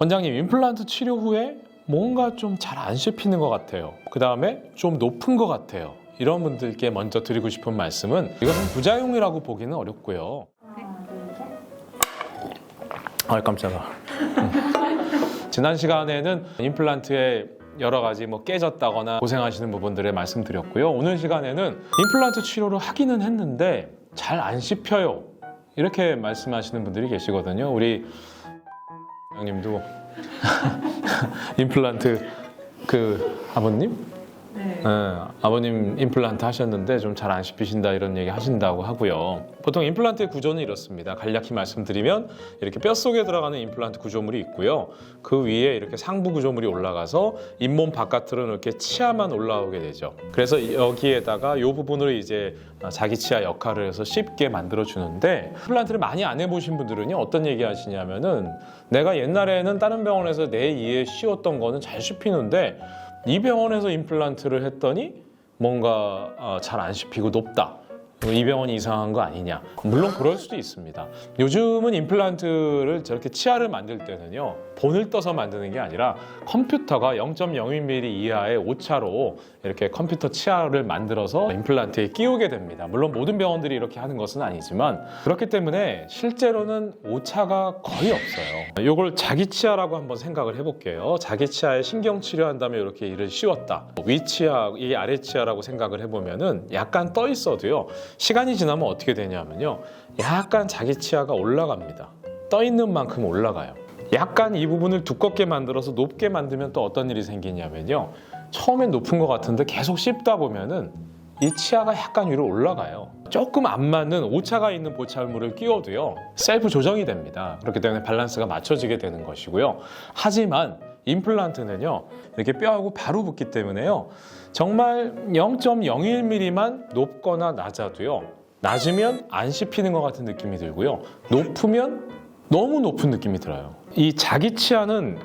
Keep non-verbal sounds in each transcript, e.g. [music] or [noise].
원장님 임플란트 치료 후에 뭔가 좀 잘 안 씹히는 것 같아요. 그 다음에 좀 높은 것 같아요. 이런 분들께 먼저 드리고 싶은 말씀은 이것은 부작용이라고 보기는 어렵고요. 아 깜짝아. 음. 지난 시간에는 임플란트에 여러 가지 뭐 깨졌다거나 고생하시는 부분들을 말씀드렸고요. 오늘 시간에는 임플란트 치료를 하기는 했는데 잘 안 씹혀요. 이렇게 말씀하시는 분들이 계시거든요. 우리 형님도 [laughs] 임플란트 그 아버님? 네. 네, 아버님 임플란트 하셨는데 좀 잘 안 씹히신다 이런 얘기 하신다고 하고요. 보통 임플란트의 구조는 이렇습니다. 간략히 말씀드리면 이렇게 뼛 속에 들어가는 임플란트 구조물이 있고요. 그 위에 이렇게 상부 구조물이 올라가서 잇몸 바깥으로 이렇게 치아만 올라오게 되죠. 그래서 여기에다가 이 부분을 이제 자기 치아 역할을 해서 쉽게 만들어 주는데 임플란트를 많이 안 해보신 분들은요 어떤 얘기 하시냐면은 내가 옛날에는 다른 병원에서 내 이에 씌웠던 거는 잘 씹히는데 이 병원에서 임플란트를 했더니 뭔가 어, 잘안 씹히고 높다. 이 병원이 이상한 거 아니냐? 물론 그럴 수도 있습니다. 요즘은 임플란트를 저렇게 치아를 만들 때는요, 본을 떠서 만드는 게 아니라 컴퓨터가 0.01mm 이하의 오차로 이렇게 컴퓨터 치아를 만들어서 임플란트에 끼우게 됩니다. 물론 모든 병원들이 이렇게 하는 것은 아니지만 그렇기 때문에 실제로는 오차가 거의 없어요. 이걸 자기 치아라고 한번 생각을 해볼게요. 자기 치아에 신경 치료한 다음에 이렇게 이를 씌웠다. 위 치아, 이 아래 치아라고 생각을 해보면은 약간 떠 있어도요. 시간이 지나면 어떻게 되냐면요. 약간 자기 치아가 올라갑니다. 떠 있는 만큼 올라가요. 약간 이 부분을 두껍게 만들어서 높게 만들면 또 어떤 일이 생기냐면요. 처음엔 높은 것 같은데 계속 씹다 보면은 이 치아가 약간 위로 올라가요. 조금 안 맞는 오차가 있는 보철물을 끼워도요. 셀프 조정이 됩니다. 그렇기 때문에 밸런스가 맞춰지게 되는 것이고요. 하지만 임플란트는요. 이렇게 뼈하고 바로 붙기 때문에요. 정말 0.01mm만 높거나 낮아도요. 낮으면 안 씹히는 것 같은 느낌이 들고요. 높으면 너무 높은 느낌이 들어요. 이 자기 치아는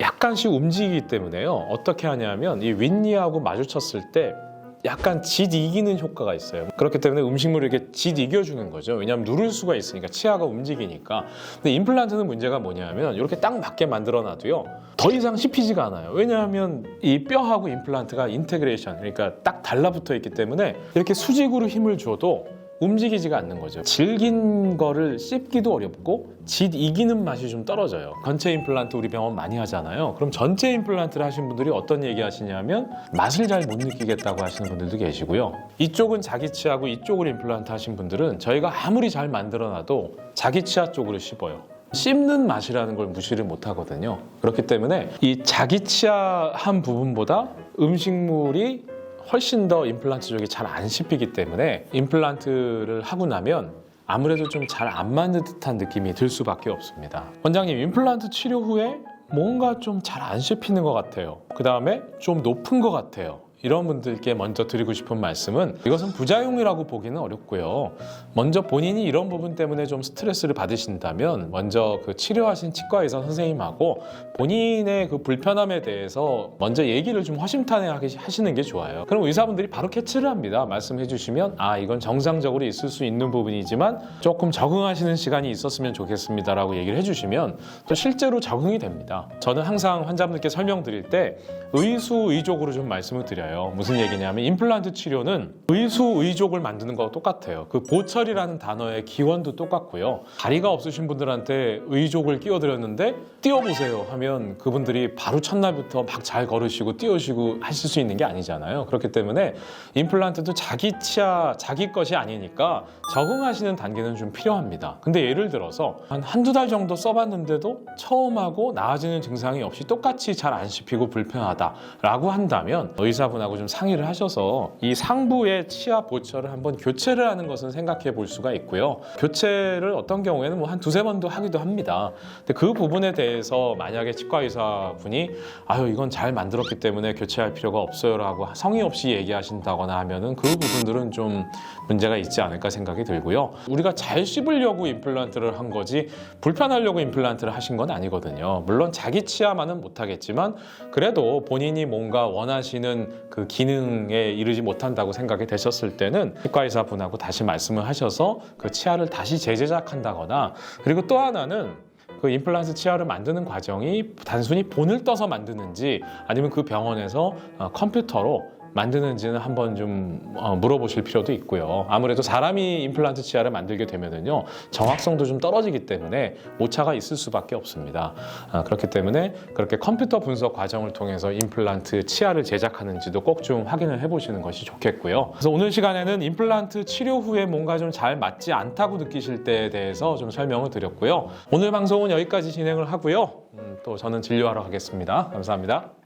약간씩 움직이기 때문에요. 어떻게 하냐면 이 윗니하고 마주쳤을 때 약간 짓 이기는 효과가 있어요. 그렇기 때문에 음식물을 이렇게 짓 이겨주는 거죠. 왜냐하면 누를 수가 있으니까 치아가 움직이니까. 근데 임플란트는 문제가 뭐냐면 이렇게 딱 맞게 만들어놔도요. 더 이상 씹히지가 않아요. 왜냐하면 이 뼈하고 임플란트가 인테그레이션, 그러니까 딱 달라붙어 있기 때문에 이렇게 수직으로 힘을 줘도 움직이지가 않는 거죠. 질긴 거를 씹기도 어렵고 짓 이기는 맛이 좀 떨어져요. 전체 임플란트 우리 병원 많이 하잖아요. 그럼 전체 임플란트를 하신 분들이 어떤 얘기 하시냐면 맛을 잘 못 느끼겠다고 하시는 분들도 계시고요. 이쪽은 자기 치아고 이쪽을 임플란트 하신 분들은 저희가 아무리 잘 만들어놔도 자기 치아 쪽으로 씹어요. 씹는 맛이라는 걸 무시를 못 하거든요. 그렇기 때문에 이 자기 치아 한 부분보다 음식물이 훨씬 더 임플란트 쪽이 잘 안 씹히기 때문에 임플란트를 하고 나면 아무래도 좀 잘 안 맞는 듯한 느낌이 들 수밖에 없습니다. 원장님, 임플란트 치료 후에 뭔가 좀 잘 안 씹히는 것 같아요. 그 다음에 좀 높은 것 같아요. 이런 분들께 먼저 드리고 싶은 말씀은 이것은 부작용이라고 보기는 어렵고요. 먼저 본인이 이런 부분 때문에 좀 스트레스를 받으신다면 먼저 그 치료하신 치과 의사 선생님하고 본인의 그 불편함에 대해서 먼저 얘기를 좀 허심탄회하게 하시는 게 좋아요. 그럼 의사분들이 바로 캐치를 합니다. 말씀해 주시면 아 이건 정상적으로 있을 수 있는 부분이지만 조금 적응하시는 시간이 있었으면 좋겠습니다라고 얘기를 해 주시면 또 실제로 적응이 됩니다. 저는 항상 환자분들께 설명드릴 때 의수 의족으로 좀 말씀을 드려요. 무슨 얘기냐면 임플란트 치료는 의수 의족을 만드는 거와 똑같아요. 그 보철이라는 단어의 기원도 똑같고요. 다리가 없으신 분들한테 의족을 끼워드렸는데 뛰어보세요 하면 그분들이 바로 첫날부터 막 잘 걸으시고 뛰어시고 하실 수 있는 게 아니잖아요. 그렇기 때문에 임플란트도 자기 치아, 자기 것이 아니니까 적응하시는 단계는 좀 필요합니다. 근데 예를 들어서 한 한두 달 정도 써봤는데도 처음하고 나아지는 증상이 없이 똑같이 잘 안 씹히고 불편하다라고 한다면 의사분 하고 좀 상의를 하셔서 이 상부의 치아 보철을 한번 교체를 하는 것은 생각해 볼 수가 있고요. 교체를 어떤 경우에는 뭐 한 두세 번도 하기도 합니다. 근데 그 부분에 대해서 만약에 치과 의사분이 아유 이건 잘 만들었기 때문에 교체할 필요가 없어요라고 성의 없이 얘기하신다거나 하면은 그 부분들은 좀 문제가 있지 않을까 생각이 들고요. 우리가 잘 씹으려고 임플란트를 한 거지 불편하려고 임플란트를 하신 건 아니거든요. 물론 자기 치아만은 못하겠지만 그래도 본인이 뭔가 원하시는 그 기능에 이르지 못한다고 생각이 되셨을 때는 치과 의사분하고 다시 말씀을 하셔서 그 치아를 다시 재제작한다거나 그리고 또 하나는 그 임플란트 치아를 만드는 과정이 단순히 본을 떠서 만드는지 아니면 그 병원에서 어, 컴퓨터로 만드는지는 한번 좀 어, 물어보실 필요도 있고요. 아무래도 사람이 임플란트 치아를 만들게 되면은요 정확성도 좀 떨어지기 때문에 오차가 있을 수밖에 없습니다. 아, 그렇기 때문에 그렇게 컴퓨터 분석 과정을 통해서 임플란트 치아를 제작하는지도 꼭 좀 확인을 해보시는 것이 좋겠고요. 그래서 오늘 시간에는 임플란트 치료 후에 뭔가 좀 잘 맞지 않다고 느끼실 때에 대해서 좀 설명을 드렸고요. 오늘 방송은 여기까지 진행을 하고요. 음, 또 저는 진료하러 가겠습니다. 감사합니다.